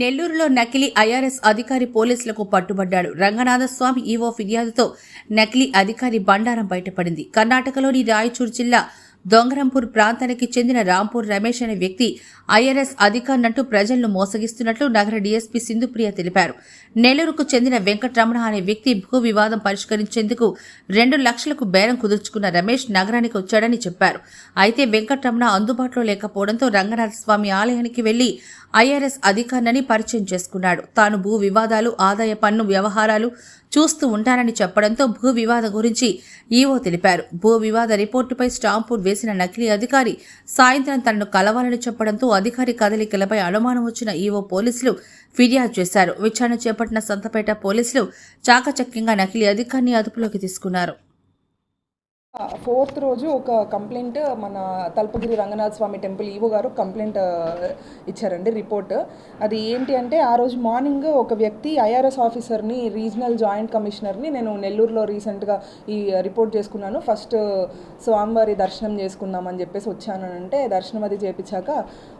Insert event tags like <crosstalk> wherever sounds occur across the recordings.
నెల్లూరులో నకిలీ ఐఆర్ఎస్ అధికారి పోలీసులకు పట్టుబడ్డాడు. రంగనాథస్వామి ఈవో ఫిర్యాదుతో నకిలీ అధికారి బండారం బయటపడింది. కర్ణాటకలోని రాయచూరు జిల్లా దొంగరంపూర్ ప్రాంతానికి చెందిన రాంపూర్ రమేష్ అనే వ్యక్తి ఐఆర్ఎస్ అధికారినట్టు ప్రజలను మోసగిస్తున్నట్లు నగర డీఎస్పీ సింధుప్రియ తెలిపారు. నెల్లూరుకు చెందిన వెంకటరమణ అనే వ్యక్తి భూ వివాదం పరిష్కరించేందుకు రెండు లక్షలకు బేరం కుదుర్చుకున్న రమేష్ నగరానికి వచ్చాడని చెప్పారు. అయితే వెంకటరమణ అందుబాటులో లేకపోవడంతో రంగనాథ స్వామి ఆలయానికి వెళ్ళి ఐఆర్ఎస్ అధికారిని పరిచయం చేసుకున్నాడు. తాను భూ వివాదాలు ఆదాయ పన్ను వ్యవహారాలు చూస్తూ ఉంటానని చెప్పడంతో భూ వివాదం గురించి ఈవో తెలిపారు. భూ వివాద రిపోర్టుపై స్టాంపు వేసిన నకిలీ అధికారి సాయంత్రం తనను కలవాలని చెప్పడంతో అధికారి కదలికలపై అనుమానం వచ్చిన ఈవో పోలీసులు ఫిర్యాదు చేశారు. విచారణ చేపట్టిన సంతపేట పోలీసులు చాకచక్యంగా నకిలీ అధికారిని అదుపులోకి తీసుకున్నారు. ఫోర్త్ రోజు ఒక కంప్లైంట్ మన తల్పగిరి రంగనాథ స్వామి టెంపుల్ ఈవో గారు కంప్లైంట్ ఇచ్చారండి రిపోర్ట్. అది ఏంటి అంటే ఆ రోజు మార్నింగ్ ఒక వ్యక్తి ఐఆర్ఎస్ ఆఫీసర్ని రీజనల్ జాయింట్ కమిషనర్ని నేను నెల్లూరులో రీసెంట్గా ఈ రిపోర్ట్ చేసుకున్నాను. ఫస్ట్ స్వామివారి దర్శనం చేసుకుందామని చెప్పేసి వచ్చాను అంటే దర్శనం అది చేపించాక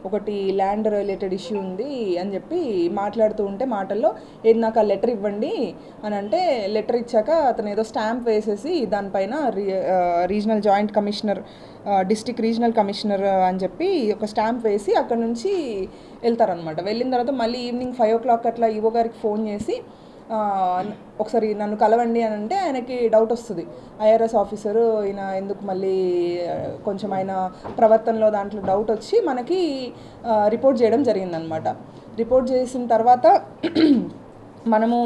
ఒకటి ల్యాండ్ రిలేటెడ్ ఇష్యూ ఉంది అని చెప్పి మాట్లాడుతూ ఉంటే మాటల్లో ఏది నాకు ఆ లెటర్ ఇవ్వండి అని అంటే లెటర్ ఇచ్చాక అతను ఏదో స్టాంప్ వేసేసి దానిపైన రి regional joint commissioner district regional commissioner అని చెప్పి ఒక స్టాంప్ వేసి అక్కడ నుంచి వెళ్తారనమాట వెళ్ళిన తర్వాత మళ్ళీ ఈవినింగ్ ఫైవ్ ఓ క్లాక్ అట్లా ఈవో గారికి ఫోన్ చేసి ఒకసారి నన్ను కలవండి అని అంటే ఆయనకి డౌట్ వస్తుంది. ఐఆర్ఎస్ ఆఫీసరు ఈయన ఎందుకు మళ్ళీ కొంచెం ఆయన ప్రవర్తనలో దాంట్లో డౌట్ వచ్చి మనకి రిపోర్ట్ చేయడం జరిగిందనమాట రిపోర్ట్ చేసిన తర్వాత <clears throat> మనము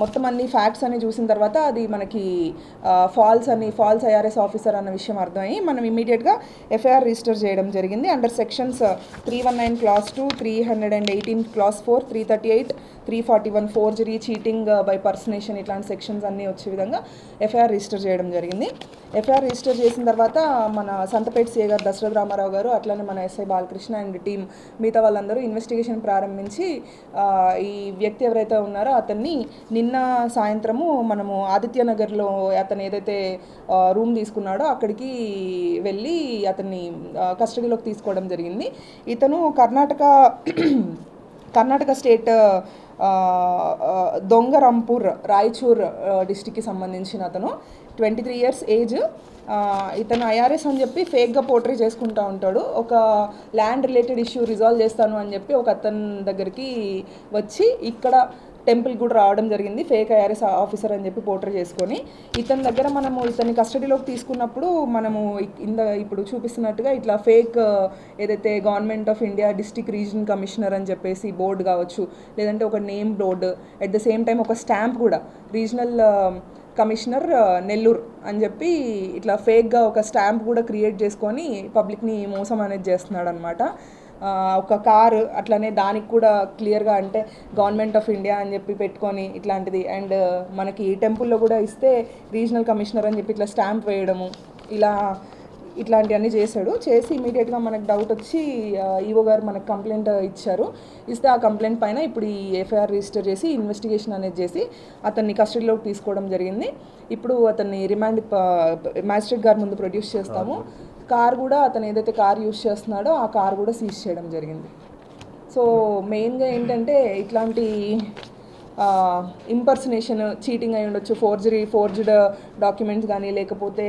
మొత్తం అన్ని ఫ్యాక్ట్స్ అన్ని చూసిన తర్వాత అది మనకి ఫాల్స్ అని ఫాల్స్ ఐఆర్ఎస్ ఆఫీసర్ అన్న విషయం అర్థమయ్యి మనం ఇమీడియట్గా ఎఫ్ఐఆర్ రిజిస్టర్ చేయడం జరిగింది. Under sections three one nine class two three hundred and eighteen class four three thirty eight three forty one forgery cheating by personation ఇట్లాంటి సెక్షన్స్ అన్నీ వచ్చే విధంగా ఎఫ్ఐఆర్ రిజిస్టర్ చేయడం జరిగింది. ఎఫ్ఐఆర్ రిజిస్టర్ చేసిన తర్వాత మన సంతపేట సీఏ గారు దశరథ రామారావు గారు అట్లనే మన ఎస్ఐ బాలకృష్ణ అండ్ టీం మిగతా వాళ్ళందరూ ఇన్వెస్టిగేషన్ ప్రారంభించి ఈ వ్యక్తి ఎవరైతే ఉన్నారో అతన్ని నిన్న సాయంత్రము మనము ఆదిత్య నగర్లో అతను ఏదైతే రూమ్ తీసుకున్నాడో అక్కడికి వెళ్ళి అతన్ని కస్టడీలోకి తీసుకోవడం జరిగింది. ఇతను కర్ణాటక కర్ణాటక స్టేట్ దొంగరంపూర్ రాయచూర్ డిస్టిక్కి సంబంధించిన అతను. Twenty three years age. ఇతను ఐఆర్ఎస్ అని చెప్పి ఫేక్గా పోర్ట్రీ చేసుకుంటూ ఉంటాడు. ఒక ల్యాండ్ రిలేటెడ్ ఇష్యూ రిజాల్వ్ చేస్తాను అని చెప్పి ఒక అతని దగ్గరికి వచ్చి ఇక్కడ టెంపుల్ కూడా రావడం జరిగింది. ఫేక్ ఐఆర్ఎస్ ఆఫీసర్ అని చెప్పి పోర్టర్ చేసుకొని ఇతని దగ్గర మనము ఇతన్ని కస్టడీలోకి తీసుకున్నప్పుడు మనము ఇంద ఇప్పుడు చూపిస్తున్నట్టుగా ఇట్లా ఫేక్ ఏదైతే government of India district region commissioner అని చెప్పేసి బోర్డు కావచ్చు లేదంటే ఒక name board at the same time ఒక స్టాంప్ కూడా రీజనల్ కమిషనర్ నెల్లూరు అని చెప్పి ఇట్లా ఫేక్గా ఒక స్టాంప్ కూడా క్రియేట్ చేసుకొని పబ్లిక్ని మోసం అనేది చేస్తున్నాడు అనమాట ఒక కారు అట్లనే దానికి కూడా క్లియర్గా అంటే గవర్నమెంట్ ఆఫ్ ఇండియా అని చెప్పి పెట్టుకొని ఇట్లాంటిది. అండ్ మనకి టెంపుల్లో కూడా ఇస్తే రీజనల్ కమిషనర్ అని చెప్పి ఇట్లా స్టాంప్ వేయడము ఇలా ఇట్లాంటివన్నీ చేశాడు. చేసి ఇమీడియట్గా మనకు డౌట్ వచ్చి ఈవో గారు మనకు కంప్లైంట్ ఇచ్చారు. ఇస్తే ఆ కంప్లైంట్ పైన ఇప్పుడు ఈ ఎఫ్ఐఆర్ రిజిస్టర్ చేసి ఇన్వెస్టిగేషన్ అనేది చేసి అతన్ని కస్టడీలోకి తీసుకోవడం జరిగింది. ఇప్పుడు అతన్ని రిమాండ్ మ్యాజిస్ట్రేట్ గారి ముందు ప్రొడ్యూస్ చేస్తాము. కార్ కూడా అతను ఏదైతే కార్ యూజ్ చేస్తున్నాడో ఆ కార్ కూడా సీజ్ చేయడం జరిగింది. సో మెయిన్గా ఏంటంటే ఇట్లాంటి ఇంపర్సనేషన్ చీటింగ్ అయి ఉండొచ్చు ఫోర్జరీ ఫోర్జ్డ్ డాక్యుమెంట్స్ కానీ లేకపోతే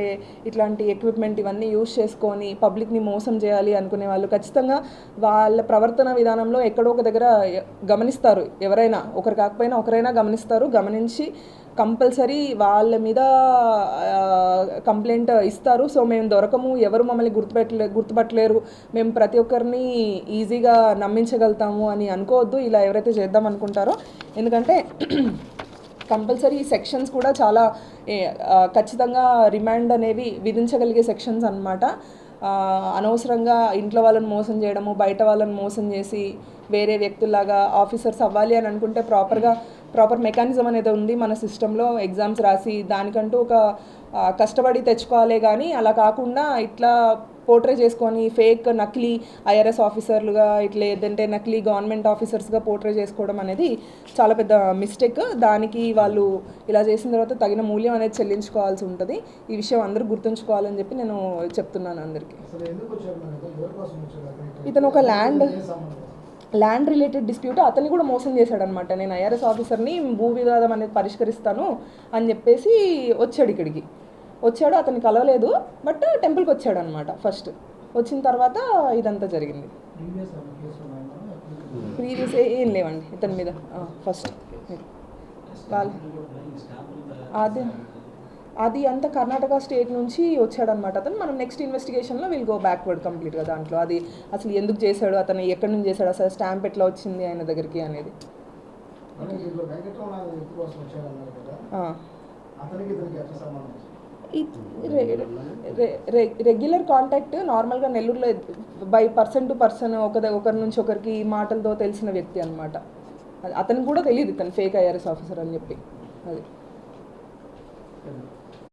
ఇట్లాంటి ఎక్విప్మెంట్ ఇవన్నీ యూజ్ చేసుకొని పబ్లిక్ని మోసం చేయాలి అనుకునే వాళ్ళు ఖచ్చితంగా వాళ్ళ ప్రవర్తన విధానంలో ఎక్కడో ఒక దగ్గర గమనిస్తారు ఎవరైనా. ఒకరు కాకపోయినా ఒకరైనా గమనిస్తారు గమనించి కంపల్సరీ వాళ్ళ మీద కంప్లైంట్ ఇస్తారు. సో మేము దొరకము. ఎవరు మమ్మల్ని గుర్తుపెట్టలే గుర్తుపట్టలేరు. మేము ప్రతి ఒక్కరిని ఈజీగా నమ్మించగలుగుతాము అని అనుకోవద్దు. ఇలా ఎవరైతే చేద్దాం అనుకుంటారో. ఎందుకంటే కంపల్సరీ సెక్షన్స్ కూడా చాలా ఖచ్చితంగా రిమాండ్ అనేవి విధించగలిగే సెక్షన్స్ అనమాట అనవసరంగా ఇంట్లో వాళ్ళని మోసం చేయడము బయట వాళ్ళని మోసం చేసి వేరే వ్యక్తుల్లాగా ఆఫీసర్స్ అవ్వాలి అని అనుకుంటే ప్రాపర్గా ప్రాపర్ మెకానిజం అనేది ఉంది మన సిస్టంలో ఎగ్జామ్స్ రాసి దానికంటూ ఒక కష్టపడి తెచ్చుకోవాలి కానీ అలా కాకుండా ఇట్లా పోర్ట్రే చేసుకొని ఫేక్ నకిలీ ఐఆర్ఎస్ ఆఫీసర్లుగా ఇట్లా ఏదంటే నకిలీ గవర్నమెంట్ ఆఫీసర్స్గా పోర్ట్రే చేసుకోవడం అనేది చాలా పెద్ద మిస్టేక్ దానికి వాళ్ళు ఇలా చేసిన తర్వాత తగిన మూల్యం అనేది చెల్లించుకోవాల్సి ఉంటుంది. ఈ విషయం అందరూ గుర్తుంచుకోవాలని చెప్పి నేను చెప్తున్నాను అందరికీ? ఇతను ఒక ల్యాండ్ ల్యాండ్ రిలేటెడ్ డిస్ప్యూట్ అతన్ని కూడా మోసం చేశాడనమాట నేను ఐఆర్ఎస్ ఆఫీసర్ని భూ వివాదం అనేది పరిష్కరిస్తాను అని చెప్పేసి వచ్చాడు ఇక్కడికి. వచ్చాడు అతన్ని కలవలేదు బట్ టెంపుల్కి వచ్చాడు అనమాట ఫస్ట్. వచ్చిన తర్వాత ఇదంతా జరిగింది. ప్రీవియస్ ఏం లేవండి ఇతని మీద. ఫస్ట్. అది. అది అంతా కర్ణాటక స్టేట్ నుంచి వచ్చాడనమాట అతను. మనం నెక్స్ట్ ఇన్వెస్టిగేషన్లో విల్ గో బ్యాక్వర్డ్ కంప్లీట్గా దాంట్లో. అది అసలు ఎందుకు చేశాడు అతను ఎక్కడి నుంచి చేశాడు అసలు స్టాంప్ ఎట్లా వచ్చింది ఆయన దగ్గరికి అనేది. రెగ్యులర్ కాంటాక్ట్ నార్మల్గా నెల్లూరులో బై పర్సన్ టు పర్సన్ ఒక ఒకరి నుంచి ఒకరికి మాటలతో తెలిసిన వ్యక్తి అనమాట అతనికి కూడా తెలియదు ఇతను ఫేక్ ఐఆర్ఎస్ ఆఫీసర్ అని చెప్పి. అది.